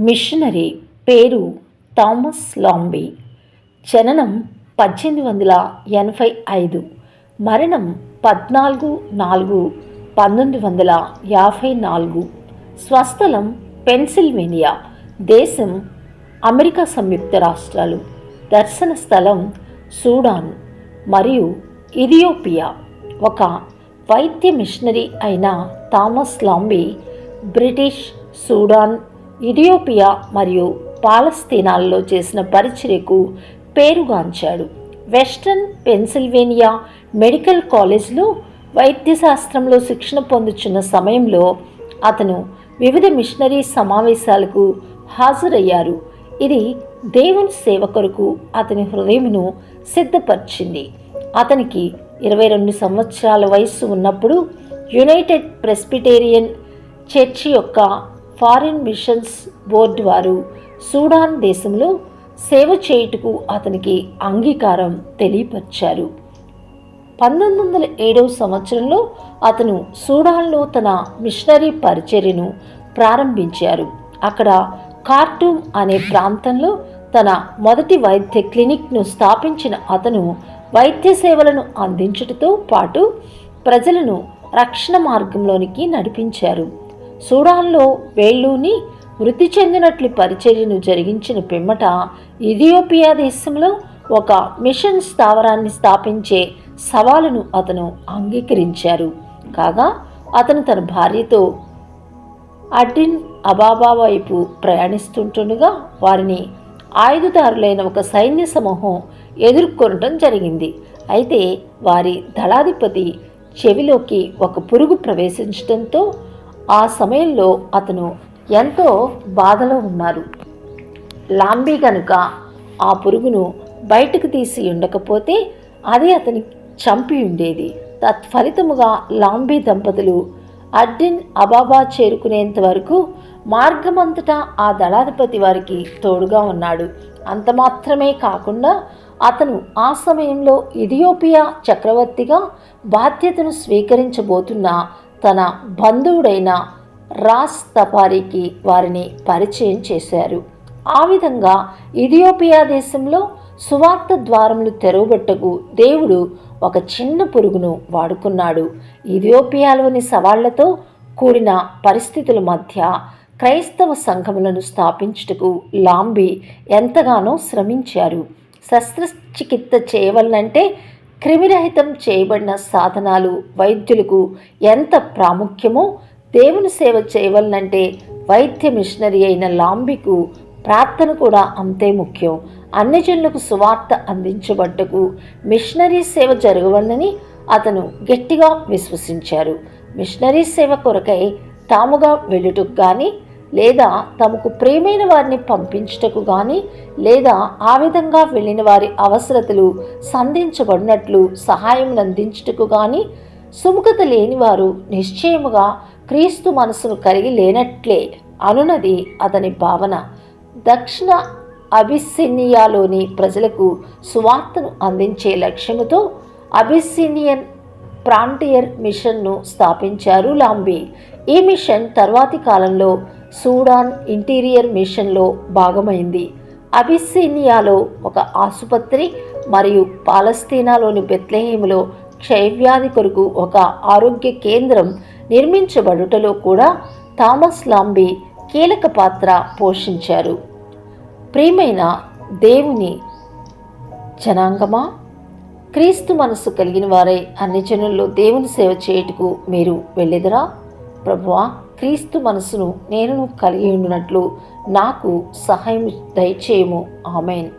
Machinery పేరు Thomas Lambie. జననం పద్దెనిమిది వందల ఎనభై ఐదు. మరణం పద్నాలుగు నాలుగు పంతొమ్మిది వందల యాభై నాలుగు. స్వస్థలం పెన్సిల్వేనియా. దేశం అమెరికా సంయుక్త రాష్ట్రాలు. దర్శన స్థలం సూడాన్ మరియు ఇథియోపియా. ఒక వైద్య మిషనరీ అయిన Thomas Lambie British Sudan Ethiopia మరియు పాలస్తీనాల్లో చేసిన పరిచర్యకు పేరుగాంచాడు. వెస్ట్రన్ పెన్సిల్వేనియా మెడికల్ కాలేజ్లో వైద్యశాస్త్రంలో శిక్షణ పొందుతున్న సమయంలో అతను వివిధ మిషనరీ సమావేశాలకు హాజరయ్యారు. ఇది దేవుని సేవ కొరకు అతని హృదయమును సిద్ధపరిచింది. అతనికి ఇరవై రెండు సంవత్సరాల వయస్సు ఉన్నప్పుడు యునైటెడ్ ప్రెస్బిటేరియన్ చర్చి యొక్క ఫారిన్ మిషన్స్ బోర్డు వారు సూడాన్ దేశంలో సేవ చేయుటకు అతనికి అంగీకారం తెలియపరిచారు. పంతొమ్మిది వందల ఏడవ సంవత్సరంలో అతను సూడాన్లో తన మిషనరీ పరిచర్యను ప్రారంభించారు. అక్కడ కార్టూమ్ అనే ప్రాంతంలో తన మొదటి వైద్య క్లినిక్ను స్థాపించిన అతను వైద్య సేవలను అందించటతో పాటు ప్రజలను రక్షణ మార్గంలోనికి నడిపించారు. సూడాన్లో వేళ్ళూని వృద్ధి చెందినట్లు పరిచర్యను జరిగించిన పిమ్మట ఇథియోపియా దేశంలో ఒక మిషన్ స్థావరాన్ని స్థాపించే సవాలును అతను అంగీకరించారు. కాగా అతను తన భార్యతో అడ్డిన్ అబాబా వైపు ప్రయాణిస్తుంటుండగా వారిని ఆయుధదారులైన ఒక సైన్య సమూహం ఎదుర్కొనటం జరిగింది. అయితే వారి దళాధిపతి చెవిలోకి ఒక పురుగు ప్రవేశించడంతో ఆ సమయంలో అతను ఎంతో బాధలో ఉన్నారు. లాంబీ గనుక ఆ పురుగును బయటకు తీసి ఉండకపోతే అది అతని చంపి ఉండేది. తత్ఫలితముగా లాంబీ దంపతులు అడ్డిన్ అబాబా చేరుకునేంత వరకు మార్గమంతటా ఆ దళాధిపతి వారికి తోడుగా ఉన్నాడు. అంత మాత్రమే కాకుండా అతను ఆ సమయంలో ఇథియోపియా చక్రవర్తిగా బాధ్యతను స్వీకరించబోతున్న తన బంధువుడైన రాస్ తపారికి వారిని పరిచయం చేశారు. ఆ విధంగా ఇథియోపియా దేశంలో సువార్త ద్వారములు తెరవబట్టకు దేవుడు ఒక చిన్న పురుగును వాడుకున్నాడు. ఇథియోపియాలోని సవాళ్ళతో కూడిన పరిస్థితుల మధ్య క్రైస్తవ సంఘములను స్థాపించుటకు లాంబి ఎంతగానో శ్రమించారు. శస్త్రచికిత్స చేయవలనంటే క్రిమిరహితం చేయబడిన సాధనాలు వైద్యులకు ఎంత ప్రాముఖ్యమో దేవుని సేవ చేయవలనంటే వైద్య మిషనరీ అయిన లాంబికు ప్రార్థన కూడా అంతే ముఖ్యం. అన్ని జనులకు సువార్త అందించబడ్డకు మిషనరీ సేవ జరగవలనని అతను గట్టిగా విశ్వసించారు. మిషనరీ సేవ కొరకై తాముగా వెళ్ళుటకు కానీ లేదా తమకు ప్రేమైన వారిని పంపించుటకు కానీ లేదా ఆ విధంగా వెళ్ళిన వారి అవసరతలు సంధించబడినట్లు సహాయం అందించుటకు కానీ సుముఖత లేనివారు నిశ్చయముగా క్రీస్తు మనసును కలిగి లేనట్లే అనునది అతని భావన. దక్షిణ అబిస్సినియాలోని ప్రజలకు సువార్తను అందించే లక్ష్యముతో అబిస్సినియన్ ప్రాంటియర్ మిషన్ను స్థాపించారు లాంబీ. ఈ మిషన్ తర్వాతి కాలంలో సూడాన్ ఇంటీరియర్ మిషన్లో భాగమైంది. అబిస్సీనియాలో ఒక ఆసుపత్రి మరియు పాలస్తీనాలోని బెత్లెహేములో క్షయవ్యాధి కొరకు ఒక ఆరోగ్య కేంద్రం నిర్మించబడుటలో కూడా థామస్ లాంబీ కీలక పాత్ర పోషించారు. ప్రియమైన దేవుని జనాంగమా క్రీస్తు మనస్సు కలిగిన వారై అన్ని జనుల్లో దేవుని సేవ చేయుటకు మీరు వెళ్ళెదరా? ప్రభువా క్రీస్తు మనసును నేను కలిగి ఉండినట్లు నాకు సహాయం దయచేయము. ఆమెన్.